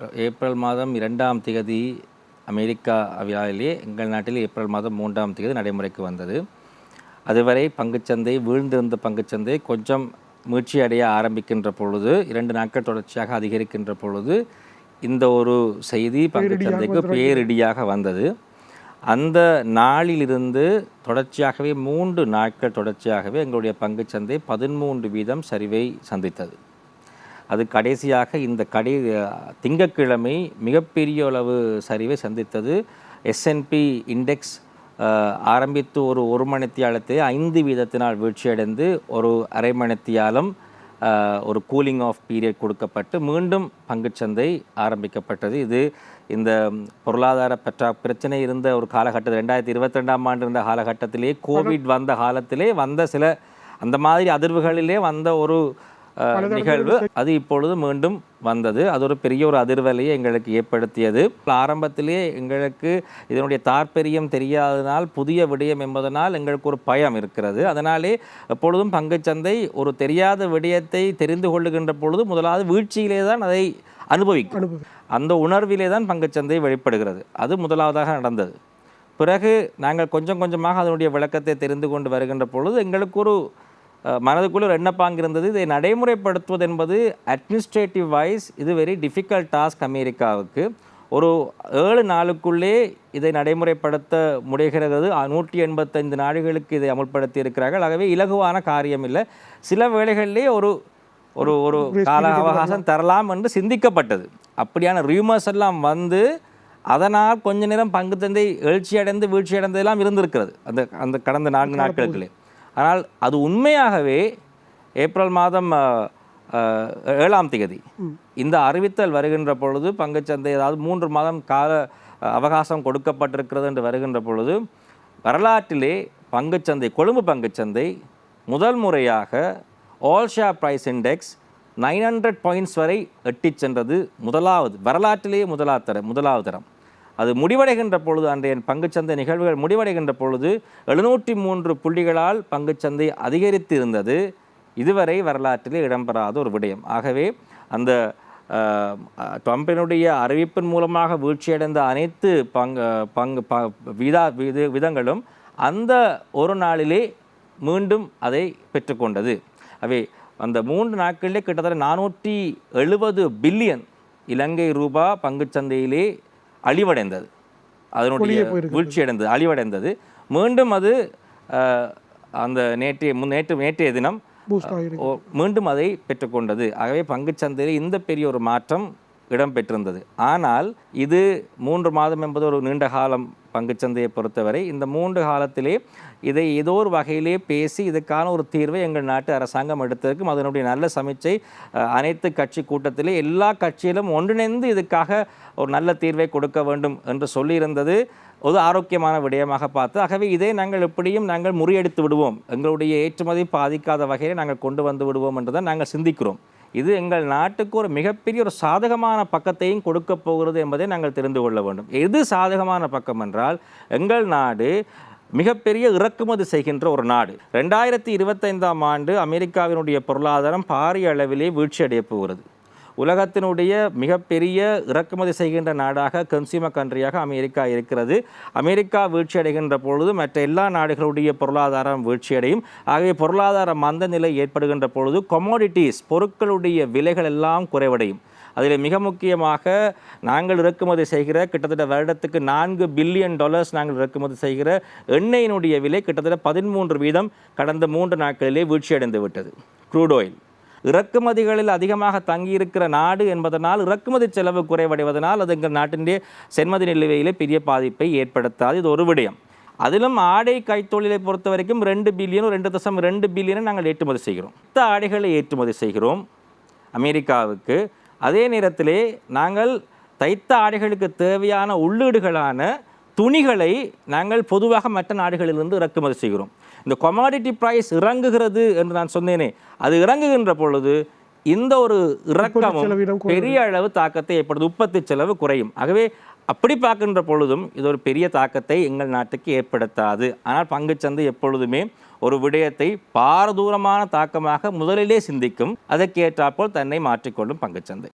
April மாதம் இரண்டாம் தேதி அமெரிக்காவிலே எங்கள் நாட்டில் ஏப்ரல் மாதம் மூன்றாம் தேதி நடைமுறைக்கு வந்தது. அதுவரை பங்குச்சந்தை வீழ்ந்திருந்த பங்குச்சந்தை கொஞ்சம் மீட்சி அடைய ஆரம்பிக்கின்ற பொழுது இரண்டு நாட்கள் தொடர்ச்சியாக அதிகரிக்கின்ற பொழுது இந்த ஒரு செய்தி பங்குச்சந்தைக்கு பேரிடியாக வந்தது. அந்த நாளிலிருந்து தொடர்ச்சியாகவே மூன்று நாட்கள் தொடர்ச்சியாகவே எங்களுடைய பங்குச்சந்தை பதிமூன்று வீதம் சரிவை சந்தித்தது. அது கடைசியாக இந்த கடை திங்கட்கிழமை மிகப்பெரிய அளவு சரிவை சந்தித்தது. எஸ்என்பி இண்டெக்ஸ் ஆரம்பித்து ஒரு ஒரு மணித்தியாலத்தை ஐந்து வீதத்தினால் வீழ்ச்சியடைந்து ஒரு அரை மணித்தியாலம் ஒரு கூலிங் ஆஃப் பீரியட் கொடுக்கப்பட்டு மீண்டும் பங்குச்சந்தை ஆரம்பிக்கப்பட்டது. இது இந்த பொருளாதார பற்றா பிரச்சனை இருந்த ஒரு காலகட்டத்தில் ரெண்டாயிரத்தி இருபத்தி ரெண்டாம் ஆண்டு இருந்த காலகட்டத்திலே கோவிட் வந்த காலத்திலே வந்த சில அந்த மாதிரி அதிர்வுகளிலே வந்த ஒரு நிகழ்வு. அது இப்பொழுது மீண்டும் வந்தது. அது ஒரு பெரிய ஒரு அதிர்வலையை எங்களுக்கு ஏற்படுத்தியது. ஆரம்பத்திலே எங்களுக்கு இதனுடைய தாற்பயம் தெரியாததனால் புதிய விடயம் என்பதனால் எங்களுக்கு ஒரு பயம் இருக்கிறது. அதனாலே எப்பொழுதும் பங்குச்சந்தை ஒரு தெரியாத விடயத்தை தெரிந்து கொள்ளுகின்ற பொழுது முதலாவது வீழ்ச்சியிலே தான் அதை அனுபவிக்கும். அனுபவி அந்த உணர்விலே தான் பங்குச்சந்தை வெளிப்படுகிறது. அது முதலாவதாக நடந்தது. பிறகு நாங்கள் கொஞ்சம் கொஞ்சமாக அதனுடைய விளக்கத்தை தெரிந்து கொண்டு வருகின்ற பொழுது எங்களுக்கு ஒரு மனதுக்குள்ள ஒரு எண்ணப்பாங்கு இருந்தது. இதை நடைமுறைப்படுத்துவது என்பது அட்மினிஸ்ட்ரேட்டிவ் வைஸ் இது வெரி டிஃபிகல்ட் டாஸ்க் அமெரிக்காவுக்கு. ஒரு ஏழு நாளுக்குள்ளே இதை நடைமுறைப்படுத்த முடிகிறது நூற்றி எண்பத்தைந்து நாடுகளுக்கு இதை அமுல்படுத்தி இருக்கிறார்கள். ஆகவே இலகுவான காரியம் இல்லை. சில வேளைகளிலே ஒரு ஒரு ஒரு கால அவகாசம் தரலாம் என்று சிந்திக்கப்பட்டது. அப்படியான ரியூமர்ஸ் எல்லாம் வந்து அதனால் கொஞ்ச நேரம் பங்கு தந்தை எழுச்சி அடைந்து வீழ்ச்சி அடைந்ததெல்லாம் இருந்திருக்கிறது. அந்த அந்த கடந்த நான்கு நாட்களுக்குள்ளே. ஆனால் அது உண்மையாகவே ஏப்ரல் மாதம் ஏழாம் தேதி. இந்த அறிவித்தல் வருகின்ற பொழுது பங்குச்சந்தை அதாவது மூன்று மாதம் கால அவகாசம் கொடுக்கப்பட்டிருக்கிறது என்று வருகின்ற பொழுது வரலாற்றிலே பங்குச்சந்தை கொழும்பு பங்குச்சந்தை முதல் முறையாக all share price index nine hundred points வரை எட்டிச் சென்றது முதலாவது வரலாற்றிலேயே முதலாவது தரம் முதலாவது தரம். அது முடிவடைகின்ற பொழுது அன்றைய பங்குச்சந்தை நிகழ்வுகள் முடிவடைகின்ற பொழுது எழுநூற்றி மூன்று புள்ளிகளால் பங்குச்சந்தை அதிகரித்து இருந்தது இதுவரை வரலாற்றிலே இடம்பெறாத ஒரு விடயம். ஆகவே அந்த ட்ரம்பினுடைய அறிவிப்பின் மூலமாக வீழ்ச்சியடைந்த அனைத்து பங்கு பங்கு ப விதா வித விதங்களும் அந்த ஒரு நாளிலே மீண்டும் அதை பெற்றுக்கொண்டது. அவை அந்த மூன்று நாட்களிலே கிட்டத்தட்ட நானூற்றி எழுபது பில்லியன் இலங்கை ரூபா பங்குச்சந்தையிலே அழிவடைந்தது. அதனுடைய வீழ்ச்சியடைந்தது அழிவடைந்தது. மீண்டும் அது அந்த நேற்றைய நேற்று நேற்றைய தினம் மீண்டும் அதை பெற்றுக்கொண்டது. ஆகவே பங்குச்சந்தையில் இந்த பெரிய ஒரு மாற்றம் இடம்பெற்றிருந்தது ஆனால் இது மூன்று மாதம் என்பது ஒரு நீண்ட காலம் பங்குச்சந்தையை பொறுத்தவரை இந்த மூன்று காலத்திலே இதை ஏதோ ஒரு வகையிலே பேசி இதுக்கான ஒரு தீர்வை எங்கள் நாட்டு அரசாங்கம் எடுத்திருக்கும் அதனுடைய நல்ல சமீட்சை அனைத்து கட்சி கூட்டத்திலே எல்லா கட்சியிலும் ஒன்றிணைந்து இதுக்காக ஒரு நல்ல தீர்வை கொடுக்க வேண்டும் என்று சொல்லியிருந்தது. ஒரு ஆரோக்கியமான விடயமாக பார்த்து ஆகவே இதை நாங்கள் எப்படியும் நாங்கள் முறியடித்து விடுவோம். எங்களுடைய ஏற்றுமதி பாதிக்காத வகையில் நாங்கள் கொண்டு வந்து விடுவோம் என்று தான் நாங்கள் சிந்திக்கிறோம். இது எங்கள் நாட்டுக்கு ஒரு மிகப்பெரிய ஒரு சாதகமான பக்கத்தையும் கொடுக்க போகிறது என்பதை நாங்கள் தெரிந்து கொள்ள வேண்டும். எது சாதகமான பக்கம் என்றால் எங்கள் நாடு மிகப்பெரிய இறக்குமதி செய்கின்ற ஒரு நாடு. ரெண்டாயிரத்தி இருபத்தைந்தாம் ஆண்டு அமெரிக்காவினுடைய பொருளாதாரம் பாரிய அளவிலே வீழ்ச்சி போகிறது. உலகத்தினுடைய மிகப்பெரிய இறக்குமதி செய்கின்ற நாடாக கன்சியூமர் கண்ட்ரியாக அமெரிக்கா இருக்கிறது. அமெரிக்கா வீழ்ச்சி அடைகின்ற பொழுது மற்ற எல்லா நாடுகளுடைய பொருளாதாரம் வீழ்ச்சியடையும் ஆகவே பொருளாதார மந்த நிலை ஏற்படுகின்ற பொழுது கொமோடிட்டிஸ் பொருட்களுடைய விலைகள் எல்லாம் குறைவடையும். அதில் மிக முக்கியமாக நாங்கள் இறக்குமதி செய்கிற கிட்டத்தட்ட வருடத்துக்கு நான்கு பில்லியன் டாலர்ஸ் நாங்கள் இறக்குமதி செய்கிற எண்ணெயினுடைய விலை கிட்டத்தட்ட பதிமூன்று வீதம் கடந்த மூன்று நாட்களிலே வீழ்ச்சியடைந்து விட்டது. க்ரூட் ஆயில் இறக்குமதிகளில் அதிகமாக தங்கியிருக்கிற நாடு என்பதனால் இறக்குமதி செலவு குறைவடைவதனால் அது எங்கள் நாட்டினுடைய சென்மதி நிலுவையிலே பெரிய பாதிப்பை ஏற்படுத்தாது. இது ஒரு விடயம். அதிலும் ஆடை கைத்தொழிலை பொறுத்த வரைக்கும் ரெண்டு பில்லியனும் ரெண்டு தசம் ரெண்டு பில்லியனும் நாங்கள் ஏற்றுமதி செய்கிறோம். மற்ற ஆடைகளை ஏற்றுமதி செய்கிறோம். அமெரிக்காவுக்கு அதே நேரத்திலே நாங்கள் தைத்த ஆடைகளுக்கு தேவையான உள்ளீடுகளான துணிகளை நாங்கள் பொதுவாக மற்ற நாடுகளிலிருந்து இறக்குமதி செய்கிறோம். இந்த கொமாடிட்டி பிரைஸ் இறங்குகிறது என்று நான் சொன்னேனே. அது இறங்குகின்ற பொழுது இந்த ஒரு இறக்கமும் பெரிய அளவு தாக்கத்தை ஏற்படுது உற்பத்தி செலவு குறையும். ஆகவே அப்படி பார்க்கின்ற பொழுதும் இது ஒரு பெரிய தாக்கத்தை எங்கள் நாட்டுக்கு ஏற்படுத்தாது. ஆனால் பங்குச்சந்தை எப்பொழுதுமே ஒரு விடயத்தை பாரதூரமான தாக்கமாக முதலிலே சிந்திக்கும். அதற்கேற்றாற்போல் தன்னை மாற்றிக்கொள்ளும் பங்குச்சந்தை.